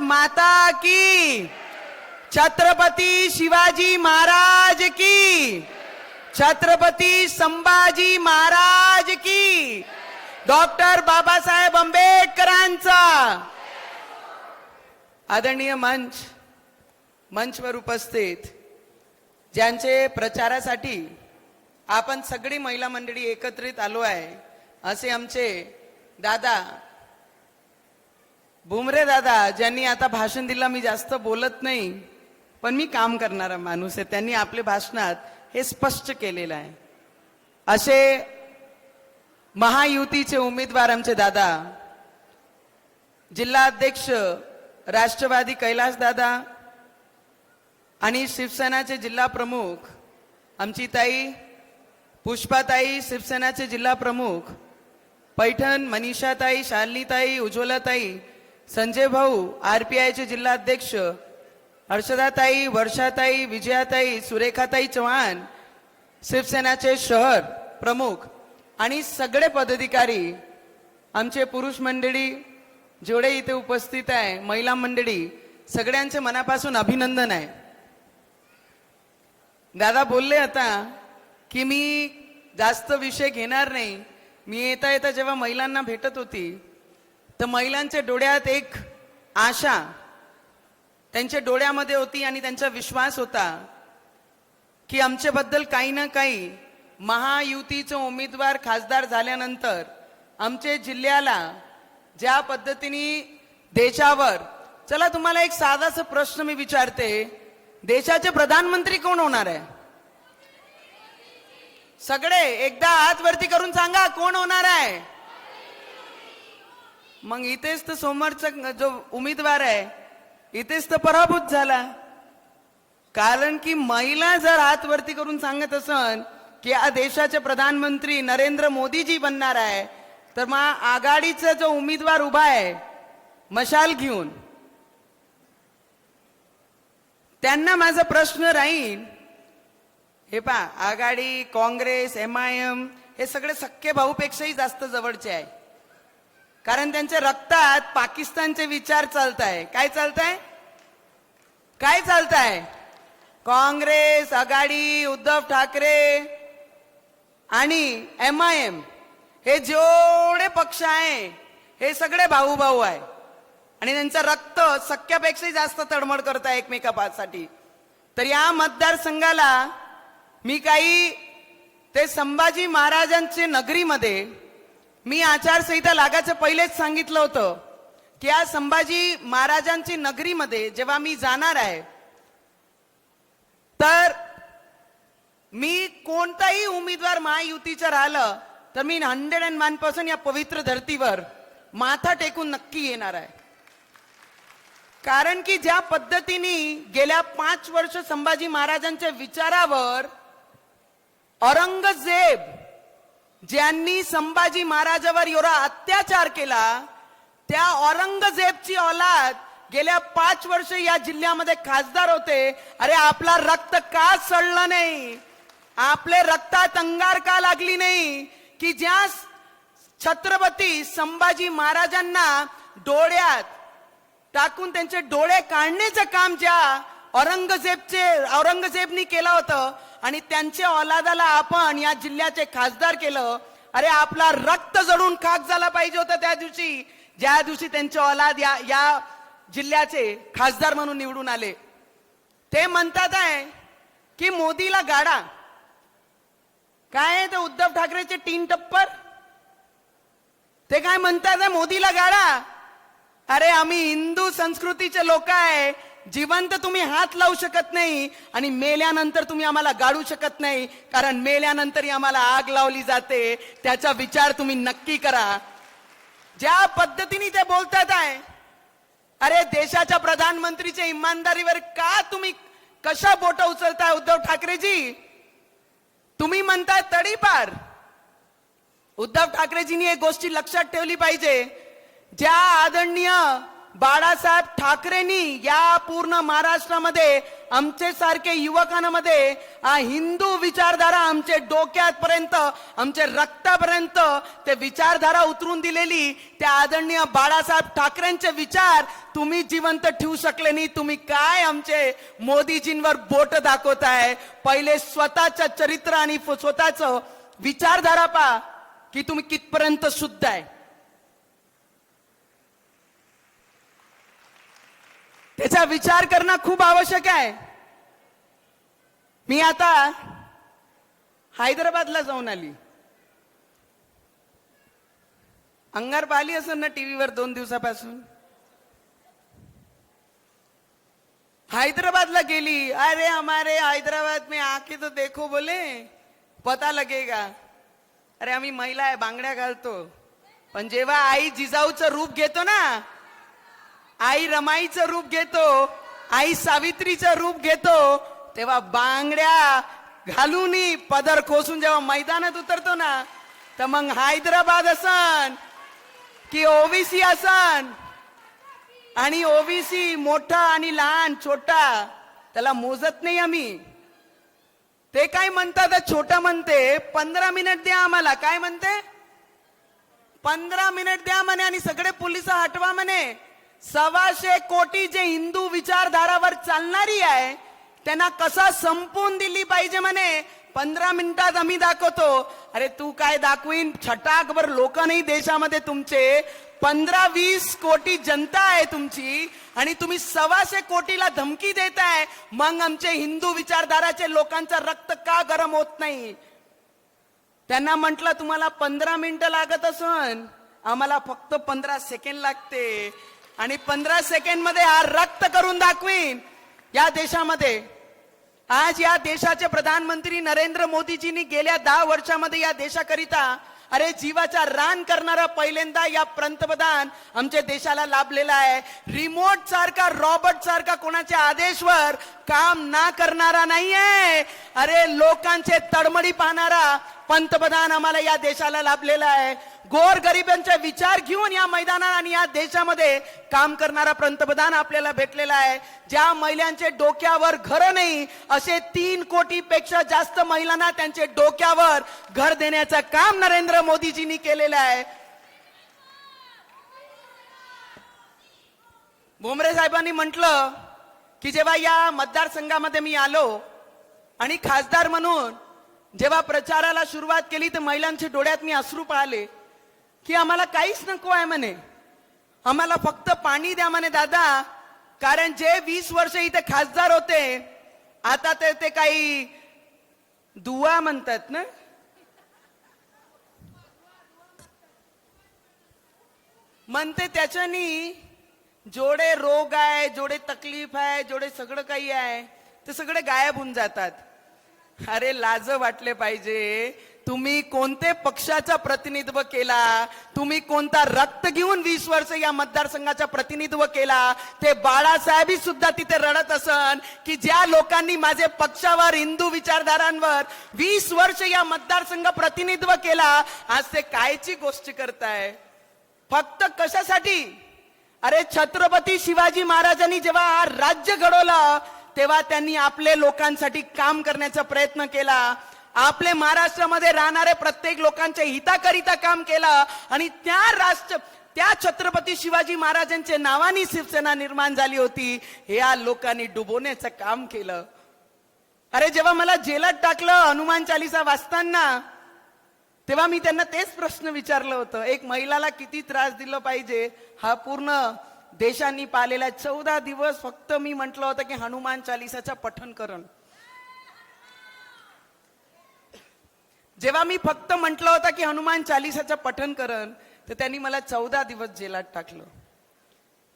माता की। छत्रपती शिवाजी महाराज की। छत्रपती संभाजी महाराज की। डॉक्टर बाबासाहेब आंबेडकरांचा। आदरणीय मंच मंचवर उपस्थित ज्यांचे प्रचारासाठी आपण सगळी महिला मंडळी एकत्रित आलो आहे असे आमचे दादा भुमरे दादा ज्यांनी आता भाषण दिलं मी जास्त बोलत नाही पण मी काम करणारा माणूस आहे. त्यांनी आपल्या भाषणात हे स्पष्ट केलेलं आहे. असे महायुतीचे उमेदवार आमचे दादा जिल्हा अध्यक्ष राष्ट्रवादी कैलास दादा आणि शिवसेनाचे जिल्हा प्रमुख आमची ताई पुष्पाताई शिवसेनाचे जिल्हा प्रमुख पैठण मनीषाताई शालिनीताई उज्ज्वलाताई संजय भाऊ आर पी आयचे हर्षदाताई वर्षाताई विजयाताई सुरेखाताई चव्हाण शिवसेनाचे शहर प्रमुख आणि सगळे पदाधिकारी आमचे पुरुष मंडळी जेवढे इथे उपस्थित आहे महिला मंडळी सगळ्यांचे मनापासून अभिनंदन आहे. दादा बोलले आता की मी जास्त विषय घेणार नाही. मी येता येता जेव्हा महिलांना भेटत होती तर महिलांच्या डोळ्यात एक आशा त्यांच्या डोळ्यामध्ये होती आणि त्यांचा विश्वास होता की आमच्याबद्दल काही ना काही महायुतीचे उमेदवार खासदार झाल्यानंतर आमच्या जिल्ह्याला ज्या पद्धतीने देशावर चला तुम्हाला एक साधासा प्रश्न मी विचारते देशाचे प्रधानमंत्री कोण होणार आहे? सगळे एकदा हात वरती करून सांगा कोण होणार आहे? मग इथेच तर समोरचा जो उमेदवार आहे इथेच तर पराभूत झाला. कारण की महिला जर हात वरती करून सांगत असन की या देशाचे प्रधानमंत्री नरेंद्र मोदीजी बनणार आहे तर मग आघाडीचा जो उमेदवार उभा आहे मशाल घेऊन. त्यांना माझा प्रश्न राहील हे पा आघाडी काँग्रेस एम आय एम हे सगळे सख्खे भाऊपेक्षाही जास्त जवळचे आहे. कारण त्यांच्या रक्तात पाकिस्तानचे विचार चालत आहे काय चालत आहे काय चालत आहे काँग्रेस आघाडी उद्धव ठाकरे आणि एम आय एम हे जेवढे पक्ष आहे हे सगळे भाऊ भाऊ आहे. आणि त्यांचं रक्त सख्यापेक्षाही जास्त तडमड करत आहे एकमेकासाठी. तर या मतदारसंघाला मी काही ते संभाजी महाराजांचे नगरीमध्ये मी आचारसंहिता लागायचं पहिलेच सांगितलं होतं की या संभाजी महाराजांची नगरीमध्ये जेव्हा मी जाणार आहे तर मी कोणताही उमेदवार महायुतीचं राहिलं तर मी हंड्रेड अँड वन पर्सेंट या पवित्र धर्तीवर माथा टेकून नक्की येणार आहे. कारण की ज्या पद्धतीने गेल्या पाच वर्ष संभाजी महाराजांच्या विचारावर औरंगजेब ज्यांनी संभाजी महाराजावर एवढा अत्याचार केला त्या औरंगजेबची औलाद गेल्या पाच वर्ष या जिल्ह्यामध्ये खासदार होते. अरे आपला रक्त का सडलं नाही? आपले रक्तात अंगार का लागली नाही? की ज्या छत्रपती संभाजी महाराजांना डोळ्यात टाकून त्यांचे डोळे काढण्याचं काम ज्या औरंगजेबचे औरंगजेबनी केलं होतं आणि त्यांच्या औलादाला आपण या जिल्ह्याचे खासदार केलं. अरे आपला रक्त जडून खाक झाला पाहिजे होतं त्या दिवशी. ज्या दिवशी त्यांचे औलाद या या जिल्ह्याचे खासदार म्हणून निवडून आले. ते म्हणतात आहे की मोदीला गाडा. काय आहे ते उद्धव ठाकरेचे तीन टप्पर? ते काय म्हणतात मोदीला गाडा. अरे आम्ही हिंदू संस्कृतीचे लोक आहे. जिवंत तुम्ही हात लावू शकत नाही आणि मेल्यानंतर तुम्ही आम्हाला गाडू शकत नाही कारण मेल्यानंतरही आम्हाला आग लावली जाते. त्याचा विचार तुम्ही नक्की करा. ज्या पद्धतीने ते बोलतात आहे अरे देशाच्या प्रधानमंत्रीच्या इमानदारीवर का तुम्ही कशा बोट उचलताय उद्धव ठाकरेजी? तुम्ही म्हणताय तडीपार. उद्धव ठाकरेजींनी एक गोष्टी लक्षात ठेवली पाहिजे. ज्या आदरणीय बाळासाहेब ठाकरेंनी या पूर्ण महाराष्ट्रामध्ये आमचे सारखे युवकांमध्ये हिंदू विचारधारा आमचे डोक्यापर्यंत आमचे रक्तापर्यंत ते विचारधारा उतरून दिलेली. त्या आदरणीय बाळासाहेब ठाकरेंचे विचार तुम्ही जिवंत ठेवू शकले नाही. तुम्ही काय आमचे मोदीजींवर बोट दाखवताय पहिले स्वतःचं चरित्र आणि स्वतःच विचारधारा पा की तुम्ही कितपर्यंत शुद्ध आहे? त्याचा विचार करणं खूप आवश्यक आहे. मी आता हैदराबादला जाऊन आली. अंगार पाहिली असेल ना टीव्हीवर दोन दिवसापासून? हैदराबादला गेली. अरे हमारे हैदराबाद में आके तो देखो बोले. पता लगेगा. अरे आम्ही महिला आहे बांगड्या घालतो. पण जेव्हा आई जिजाऊचं रूप घेतो ना आई रमाईचं रूप घेतो आई सावित्रीचं रूप घेतो तेव्हा बांगड्या घालून पदर खोसून जेव्हा मैदानात उतरतो ना तर मग हैदराबाद असन की ओबीसी असन. आणि ओबीसी मोठा आणि लहान छोटा त्याला मोजत नाही आम्ही. ते काय म्हणतात छोटा म्हणते पंधरा मिनिट द्या आम्हाला. काय म्हणते? पंधरा मिनिट द्या म्हणे आणि सगळे पोलीस हटवा म्हणे. सव्वाशे कोटी जे हिंदू विचारधारावर चालणारी आहे त्यांना कसा संपवून दिली पाहिजे म्हणे? पंधरा मिनिटात आम्ही दाखवतो. अरे तू काय दाखवीन? छटाकभर लोक नाही देशामध्ये तुमचे. पंधरा वीस कोटी जनता आहे तुमची. आणि तुम्ही सव्वाशे कोटीला धमकी देताय. मग आमचे हिंदू विचारधाराचे लोकांचं रक्त का गरम होत नाही? त्यांना म्हटलं तुम्हाला पंधरा मिनिटं लागत असन. आम्हाला फक्त पंधरा सेकंड लागते. आणि पंधरा सेकंडमध्ये हा रक्त करून दाखवीन. या देशामध्ये आज या देशाचे प्रधानमंत्री नरेंद्र मोदीजींनी गेल्या दहा वर्षामध्ये या देशाकरिता अरे जीवाचा रान करणारा पहिल्यांदा या पंतप्रधान आमच्या देशाला लाभलेला आहे. रिमोट सारखा रॉबर्ट सारखा कोणाच्या आदेशवर काम ना करणारा नाहीये. अरे लोकांचे तडमडी पाहणारा पंतप्रधान आम्हाला या देशाला लाभलेला आहे. गोर गरिबांचे विचार घेऊन या मैदानात आणि या देशामध्ये काम करणारा पंतप्रधान आपल्याला भेटलेला आहे. ज्या महिलांचे डोक्यावर घर नाही असे तीन कोटी पेक्षा जास्त महिलांना त्यांचे डोक्यावर घर देण्याचं काम नरेंद्र मोदीजींनी केलेलं आहे. भोमरे साहेबांनी म्हटलं की जेव्हा या मतदारसंघामध्ये मी आलो आणि खासदार म्हणून जेव्हा प्रचाराला सुरुवात केली तर महिलांच्या डोळ्यात मी अश्रू पाळले. की आम्हाला काहीच नको आहे म्हणे. आम्हाला फक्त पाणी द्या म्हणे दादा. कारण जे वीस वर्ष इथे खासदार होते आता ते ते काही दुवा म्हणतात ना. म्हणते त्याच्यानी जोडे रोग आहे जोडे तकलीफ आहे जोडे सगळं काही आहे ते सगळे गायब होऊन जातात. अरे लाज वाटले पाहिजे. तुम्ही कोणते पक्षाचा प्रतिनिधित्व केला? तुम्ही कोणता रक्त घेऊन वीस वर्ष या मतदारसंघाचा प्रतिनिधित्व केला? ते बाळासाहेबी सुद्धा तिथे रडत असन की ज्या लोकांनी माझे पक्षावर हिंदू विचारधारांवर वीस वर्ष या मतदारसंघ प्रतिनिधित्व केला आज ते कायची गोष्ट करताय? फक्त कशासाठी? अरे छत्रपती शिवाजी महाराजांनी जेव्हा हा राज्य घडवलं तेव्हा त्यांनी आपले लोकांसाठी काम करण्याचा प्रयत्न केला. आपले महाराष्ट्रामध्ये राहणारे प्रत्येक लोकांच्या हिताकरिता काम केलं आणि त्या राष्ट्र त्या छत्रपती शिवाजी महाराजांच्या नावाने शिवसेना निर्माण झाली होती. हे या लोकांनी डुबवण्याचं काम केलं. अरे जेव्हा मला जेलात टाकलं हनुमान चालिसा वाचताना तेव्हा मी त्यांना तेच प्रश्न विचारलं होतं. एक महिलाला किती त्रास दिला पाहिजे? हा पूर्ण देशांनी पाहिलेला चौदा दिवस फक्त मी म्हटलं होतं की हनुमान चालिसाचं पठन करण. जेव्हा मी फक्त म्हटलं होतं की हनुमान चालिसाचं पठन करण तर त्यांनी मला चौदा दिवस जेलात टाकलं.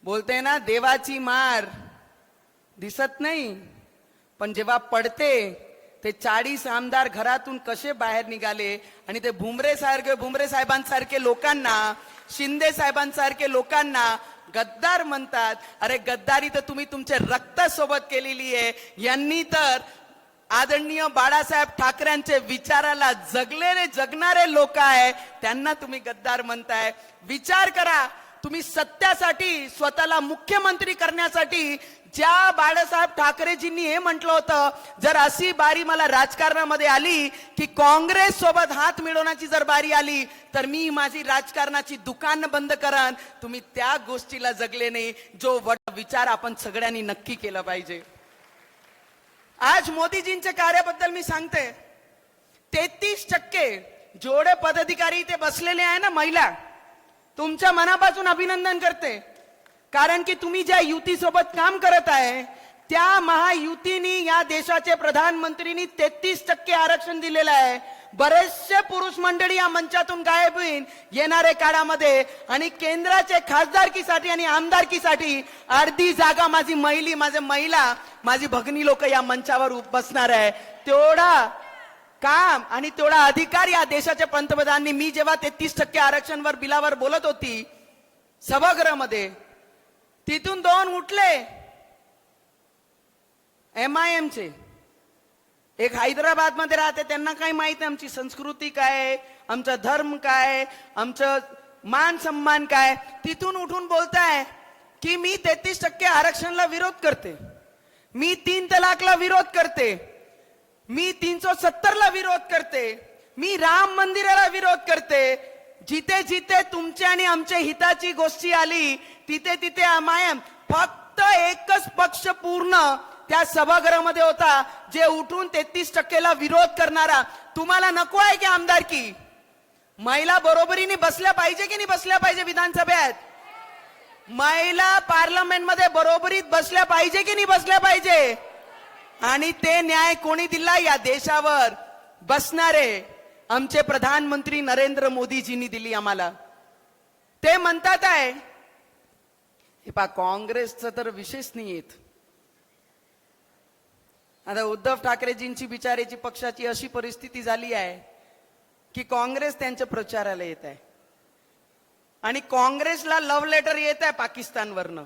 बोलते ना देवाची मार दिसत नाही पण जेव्हा पडते ते चाळीस आमदार घरातून कसे बाहेर निघाले आणि ते भुमरे सारखे भुमरे साहेबांसारखे लोकांना शिंदे साहेबांसारखे लोकांना गद्दार म्हणतात अरे गद्दारी तर तुम्ही तुमच्या रक्तासोबत केलेली आहे. यांनी तर आदरणीय बाळासाहेब ठाकरेंचे विचाराला जगलेले जगणारे लोक आहे. त्यांना तुम्ही गद्दार म्हणताय. विचार करा तुम्ही सत्यासाठी स्वतःला मुख्यमंत्री करण्यासाठी ज्या बाळासाहेब ठाकरेजींनी हे म्हटलं होतं जर अशी बारी मला राजकारणामध्ये आली की काँग्रेस सोबत हात मिळवण्याची जर बारी आली तर मी माझी राजकारणाची दुकान बंद करान. तुम्ही त्या गोष्टीला जगले नाही जो विचार आपण सगळ्यांनी नक्की केला पाहिजे. आज मोदीजींच्या कार्याबद्दल मी सांगते. तेहतीस टक्के जेवढे पदाधिकारी इथे बसलेले आहे ना महिला तुमच्या मनापासून अभिनंदन करते. कारण की तुम्ही ज्या युतीसोबत काम करत आहे त्या महायुतीनी या देशाचे प्रधानमंत्रीनी तेहतीस टक्के आरक्षण दिलेलं आहे. बरेचसे पुरुष मंडळी या मंचातून गायब होईल येणाऱ्या काळामध्ये. आणि केंद्राचे खासदारकीसाठी आणि आमदारकीसाठी अर्धी जागा माझी महिली माझे महिला माझी भगनी लोक या मंचावर बसणार आहे. तेवढा काम आणि तेवढा अधिकार या देशाच्या पंतप्रधानांनी मी जेव्हा तेहतीस टक्के आरक्षणवर बिलावर बोलत होती सभागृहामध्ये तिथून दोन उठले. एम आय एमचे एक हैदराबादमध्ये राहते त्यांना काही माहीत आहे आमची संस्कृती काय आमचा धर्म काय आमचं मान सन्मान काय तिथून उठून बोलताय की मी तेहतीस टक्के आरक्षणला विरोध करते. मी तीन तलाकला विरोध करते. मी तीनशे सत्तरला विरोध करते. मी राम मंदिराला विरोध करते. जिथे जिथे तुमच्या आणि आमच्या हिताची गोष्टी आली तिथे तिथे आमायम फक्त एकच पक्ष पूर्ण त्या सभागृहामध्ये होता जे उठून तेहतीस टक्केला विरोध करणारा. तुम्हाला नको आहे की आमदारकी महिला बरोबरीने बसल्या पाहिजे की नाही बसल्या पाहिजे विधानसभेत? महिला पार्लमेंटमध्ये बरोबरीत बसल्या पाहिजे की नाही बसल्या पाहिजे? आणि ते न्याय कोणी दिला या देशावर? बसणारे. आमचे प्रधानमंत्री नरेंद्र मोदीजींनी दिली आम्हाला. ते म्हणतात आहे हे पा काँग्रेसचं तर विशेष नाही येत आता उद्धव ठाकरेजींची बिचारेची पक्षाची अशी परिस्थिती झाली आहे की काँग्रेस त्यांच्या प्रचाराला येत आहे. आणि काँग्रेसला लव्ह लेटर येत आहे पाकिस्तानवरनं.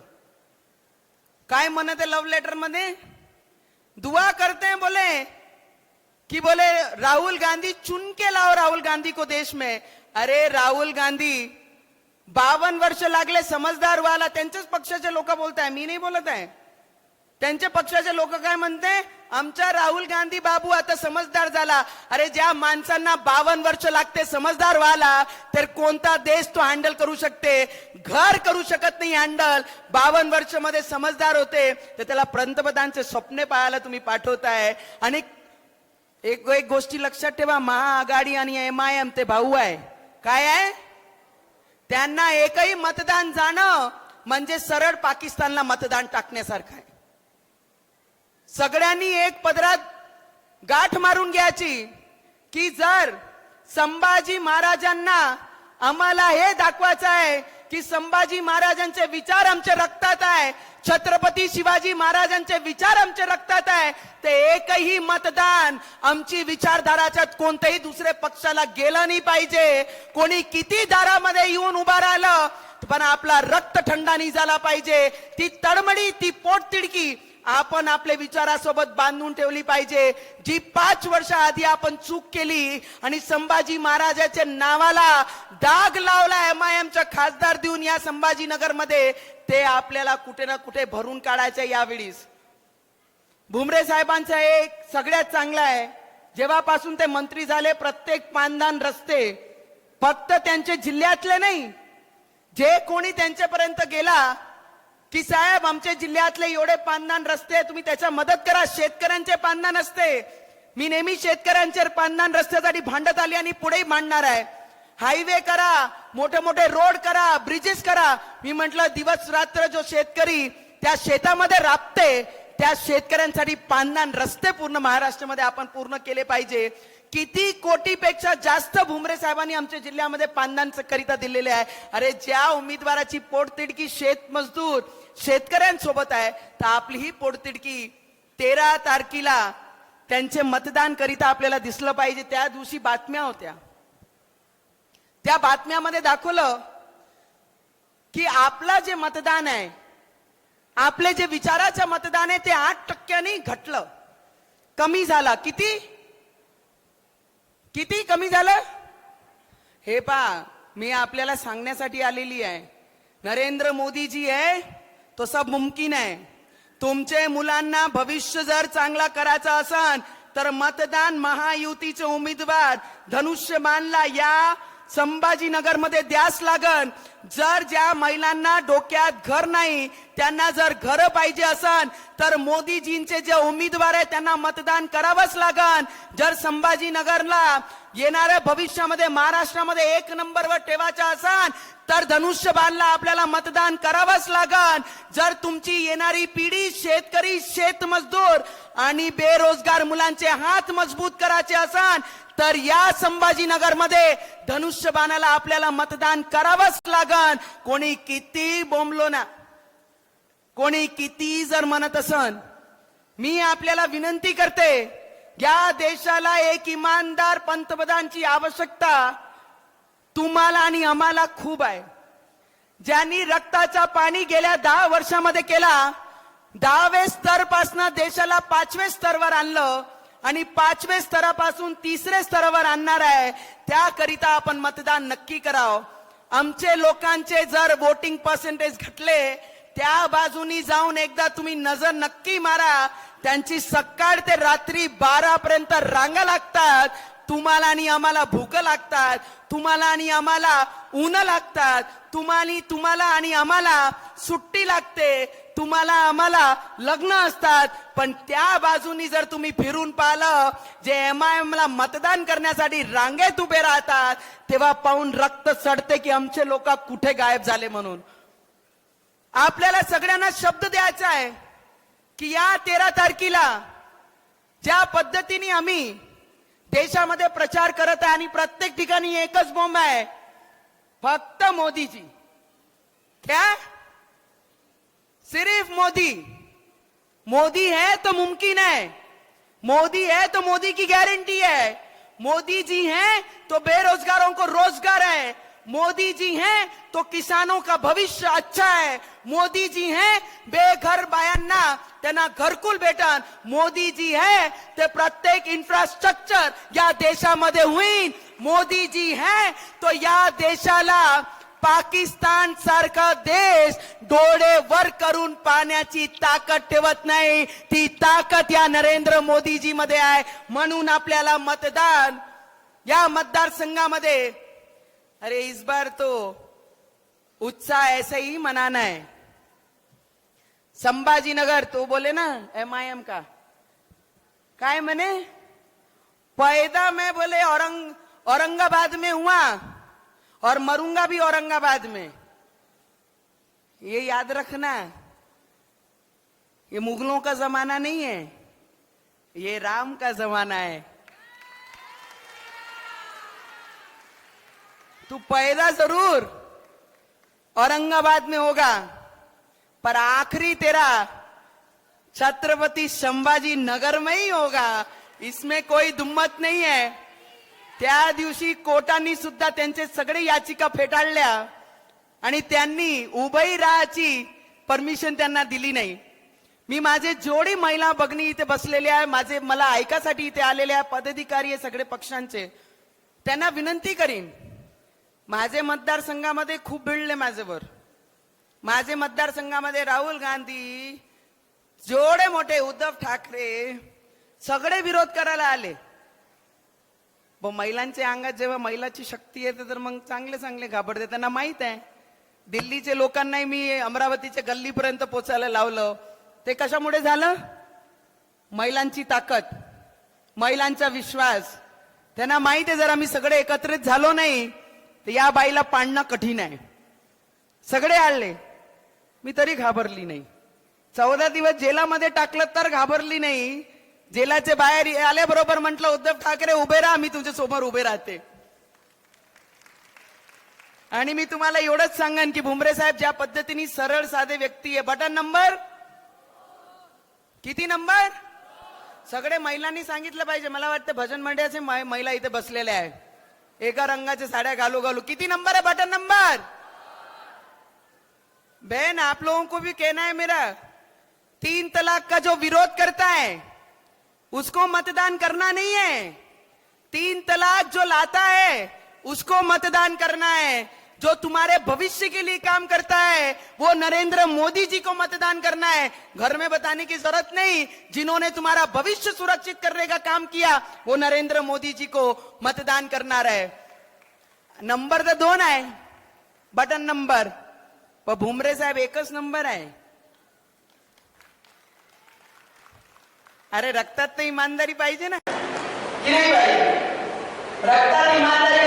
काय म्हणत आहे लव्ह लेटरमध्ये? दुआ करते बोले कि बोले राहुल गांधी चुन के लाओ राहुल गांधी को देश में। अरे राहुल गांधी बावन वर्ष लागले समजदार व्हायला त्यांच्याच पक्षाचे लोक बोलत आहे मी नाही बोलत आहे. त्यांच्या पक्षाचे लोक काय म्हणते आमच्या राहुल गांधी बाबू आता समजदार झाला. अरे ज्या माणसांना बावन वर्ष लागते समजदार व्हायला तर कोणता देश तो हँडल करू शकते? घर करू शकत नाही हँडल बावन वर्षमध्ये समजदार होते तर त्याला पंतप्रधानचे स्वप्ने पाहायला तुम्ही पाठवताय. आणि एक एक गोष्टी लक्षात ठेवा महाआघाडी आणि एम आय एम ते भाऊ आहे. काय आहे? त्यांना एकही मतदान जाणं म्हणजे सरळ पाकिस्तानला मतदान टाकण्यासारखं आहे. सगळ्यांनी एक पदरात गाठ मारून घ्यायची की जर संभाजी महाराजांना आम्हाला हे दाखवायचं आहे की संभाजी महाराजांचे विचार आमच्या रक्तात आहे. छत्रपती शिवाजी महाराजांचे विचार आमच्या रक्तात आहे. ते एकही मतदान आमची विचारधाराच्या कोणत्याही दुसऱ्या पक्षाला गेलं नाही पाहिजे. कोणी किती दारामध्ये येऊन उभा राहिलं पण आपला रक्त थंडा नाही झाला पाहिजे. ती तडमडी ती पोटतिडकी आपण आपल्या विचारासोबत बांधून ठेवली पाहिजे. जी पाच वर्ष आधी आपण चूक केली आणि संभाजी महाराजाच्या नावाला डाग लावला एम आय एमचा खासदार देऊन या संभाजीनगरमध्ये ते आपल्याला कुठे ना कुठे भरून काढायचं यावेळीस भुमरे साहेबांचा एक सगळ्यात चांगला आहे. जेव्हापासून ते मंत्री झाले प्रत्येक पानदान रस्ते फक्त त्यांचे जिल्ह्यातले नाही जे कोणी त्यांच्यापर्यंत गेला की साहेब आमच्या जिल्ह्यातले एवढे पानदान रस्ते तुम्ही त्याच्या मदत करा. शेतकऱ्यांचे पानदान असते. मी नेहमी शेतकऱ्यांचे पानदान रस्त्यासाठी भांडत आली आणि पुढेही भांडणार आहे. हायवे करा मोठे मोठे रोड करा ब्रिजेस करा. मी म्हंटल दिवस रात्र जो शेतकरी त्या शेतामध्ये राबते त्या शेतकऱ्यांसाठी पानदान रस्ते पूर्ण महाराष्ट्रामध्ये आपण पूर्ण केले पाहिजे. किती कोटीपेक्षा जास्त भुमरे साहेबांनी आमच्या जिल्ह्यामध्ये पानदान करिता दिलेले आहे. अरे ज्या उमेदवाराची पोटतिडकी शेतमजदूर शेतकऱ्यांसोबत आहे तर आपली ही पोटतिडकी तेरा तारखेला त्यांचे मतदान करिता आपल्याला दिसलं पाहिजे. त्या दिवशी बातम्या होत्या. त्या बातम्यामध्ये दाखवलं की आपलं जे मतदान आहे आपले जे विचाराचं मतदान आहे ते आठ टक्क्यांनी घटलं. कमी झाला. किती? किती कमी झालं? हे पा मी आपल्याला सांगण्यासाठी आलेली आहे. नरेंद्र मोदी जी आहे तो सब मुमकिन आहे. तुमचे मुलांना भविष्य जर चांगला करायचं असन तर मतदान महायुतीचे उमेदवार धनुष्यबाणला या संभाजीनगरमध्ये द्यास लागन. जर ज्या महिलांना डोक्यात घर नाही त्यांना जर घर पाहिजे असन तर मोदीजींचे जे उमेदवार आहे त्यांना मतदान करावंच लागन. जर संभाजीनगरला येणाऱ्या भविष्यामध्ये महाराष्ट्रामध्ये एक नंबरवर ठेवायचा असन तर धनुष्यबाणला आपल्याला मतदान करावंच लागन. जर तुमची येणारी पिढी शेतकरी शेतमजदूर आणि बेरोजगार मुलांचे हात मजबूत करायचे असन तर या संभाजीनगरमध्ये धनुष्यबाणाला आपल्याला मतदान करावंच लागन. कोणी किती बोंबलो ना. कोणी किती जर म्हणत असन. मी आपल्याला विनंती करते या देशाला एक इमानदार पंतप्रधानची आवश्यकता तुम्हाला आणि आम्हाला खूप आहे. ज्यांनी रक्ताचा पाणी गेल्या दहा वर्षामध्ये केला दहावे स्तर देशाला पाचवे स्तरवर आणलं आणि पाचवे स्तरापासून तिसरे स्तरावर आणणार आहे. त्याकरिता आपण मतदान नक्की करावं. आमचे लोकांचे जर वोटिंग पर्सेंटेज घटले त्या बाजूनी जाऊन एकदा तुम्ही नजर नक्की मारा. त्यांची सकाळ ते रात्री बारा पर्यंत रांगा लागतात. तुम्हाला आणि आम्हाला भूक लागतात. तुम्हाला आणि आम्हाला ऊन लागतात. तुम्हाला तुम्हाला आणि आम्हाला सुट्टी लागते. तुम्हाला आम्हाला लग्न असतात. पण त्या बाजूनी जर तुम्ही फिरून पाहिलं जे एम आय एम ला मतदान करण्यासाठी रांगेत उभे राहतात तेव्हा पाहून रक्त चढते की आमचे लोक कुठे गायब झाले म्हणून. आपल्याला सगळ्यांना शब्द द्यायचा आहे की या तेरा तारखेला ज्या पद्धतीने आम्ही देशामध्ये प्रचार करत आहे आणि प्रत्येक ठिकाणी एकच बॉम्ब आहे फक्त मोदीजी. क्या? सिर्फ़ मोदी। मोदी है तो मुमकिन है। मोदी है तो मोदी की गारंटी है। मोदी जी हैं तो बेरोजगारों को रोज़गार है। मोदी जी हैं तो किसानों का भविष्य अच्छा है। मोदी जी हैं, बेघर बायांना त्यांना घरकुल भेटन मोदी जी है, ते प्रत्येक इन्फ्रास्ट्रक्चर या देशामध्ये होईल मोदी जी है तो या देशाला पाकिस्तान सारखा देश डोळे वर करून पाण्याची ताकद ठेवत नाही. ती ताकद या नरेंद्र मोदीजी मध्ये आहे. म्हणून आपल्याला मतदान या मतदारसंघामध्ये अरे इस बार तो उत्साह ऐसे ही मनाना है. संभाजीनगर तो बोले ना एम आय एम का. काय म्हणे? पैदा मैं बोले औरंग औरंगाबाद में हुआ. और मरूँगा भी औरंगाबाद में। ये याद रखना, ये मुगलों का जमाना नहीं है, ये राम का जमाना है। तू पैदा ज़रूर औरंगाबाद में होगा, पर आखिरी तेरा छत्रपति संभाजी नगर में ही होगा। इसमें कोई दुम्मत नहीं है। त्या दिवशी कोर्टांनी सुद्धा त्यांचे सगळे याचिका फेटाळल्या आणि त्यांनी उभई राहाची परमिशन त्यांना दिली नाही. मी माझे जोडी महिला बघणी इथे बसलेले आहे माझे मला ऐकासाठी इथे आलेले आहे पदाधिकारी आहे सगळे पक्षांचे. त्यांना विनंती करीन. माझे मतदारसंघामध्ये खूप भिडले माझ्यावर. माझे मतदारसंघामध्ये राहुल गांधी जेवढे मोठे उद्धव ठाकरे सगळे विरोध करायला आले. व महिलांच्या अंगात जेव्हा महिलाची शक्ती येते तर मग चांगले चांगले घाबरते. त्यांना माहीत आहे दिल्लीचे लोकांनाही मी अमरावतीच्या गल्लीपर्यंत पोचायला लावलं. ते कशामुळे झालं? महिलांची ताकद महिलांचा विश्वास. त्यांना माहीत आहे जर आम्ही सगळे एकत्रित झालो नाही तर या बाईला पाडणं कठीण आहे. सगळे आले मी तरी घाबरली नाही. चौदा दिवस जेलामध्ये टाकलं तर घाबरली नाही. जेलाचे बाहेर आल्याबरोबर म्हटलं उद्धव ठाकरे उभे राहा मी तुमच्यासमोर उभे राहते. आणि मी तुम्हाला एवढंच सांगन की भुमरे साहेब ज्या पद्धतीने सरळ साधे व्यक्ती आहे. Button number? किती नंबर? सगळे महिलांनी सांगितलं पाहिजे. मला वाटतं भजन मंडळाचे महिला इथे बसलेल्या आहे एका रंगाच्या साड्या घालू घालू. किती नंबर आहे बटन नंबर? बहन आप लोगों को भी कहना है मेरा. तीन तलाक का जो विरोध करता है उसको मतदान करना नहीं है। तीन तलाक जो लाता है, उसको मतदान करना है। जो तुम्हारे भविष्य के लिए काम करता है, वो नरेंद्र मोदी जी को मतदान करना है। घर में बताने की ज़रूरत नहीं, जिन्होंने तुम्हारा भविष्य सुरक्षित करने का काम किया, वो नरेंद्र मोदी जी को मतदान करना रहे। नंबर तर दोन आहे बटन नंबर। पण भुमरे साहेब एकच नंबर आहे अरे रक्तात तर इमानदारी पाहिजे ना. की नाही रक्तात इमानदारी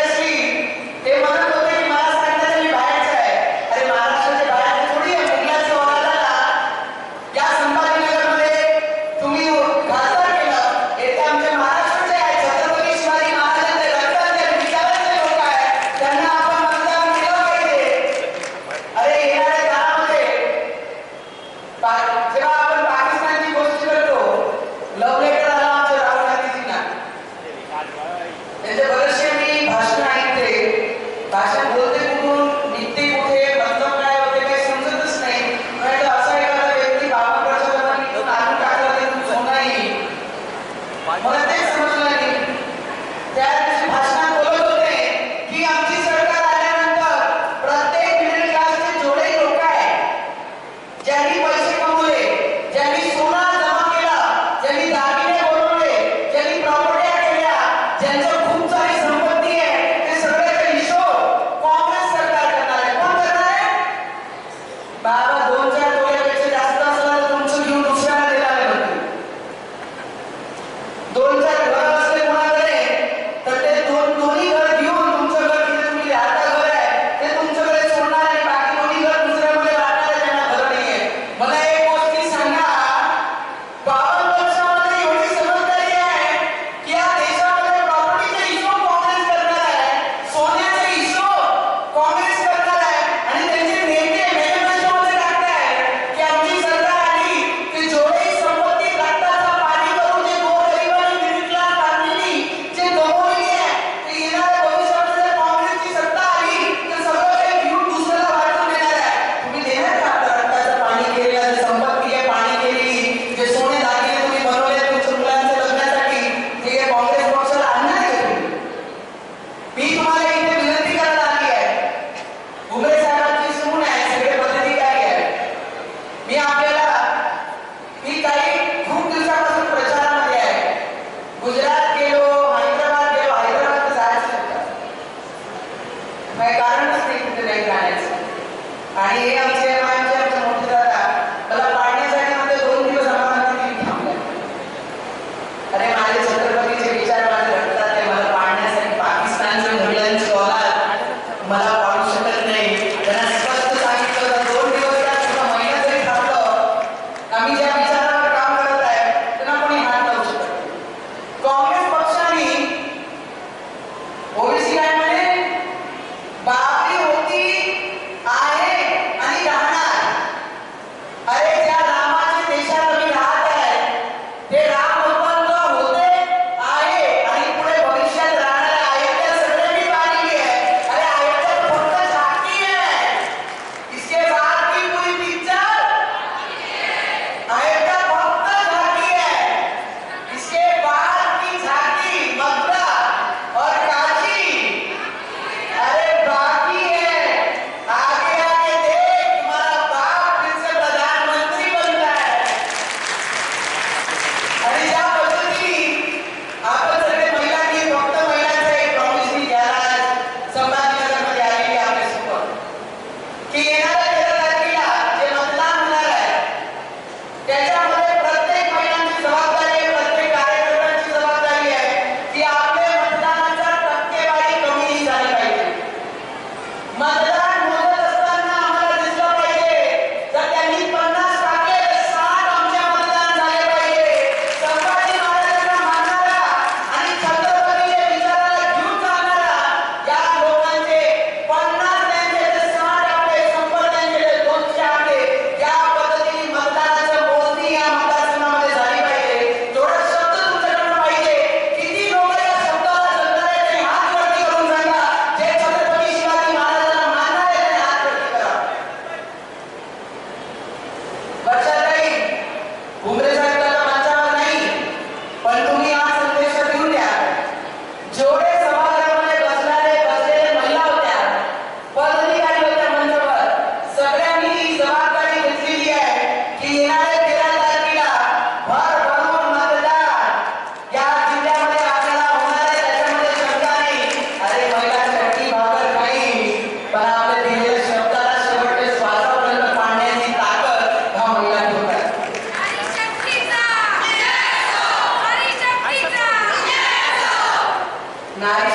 nas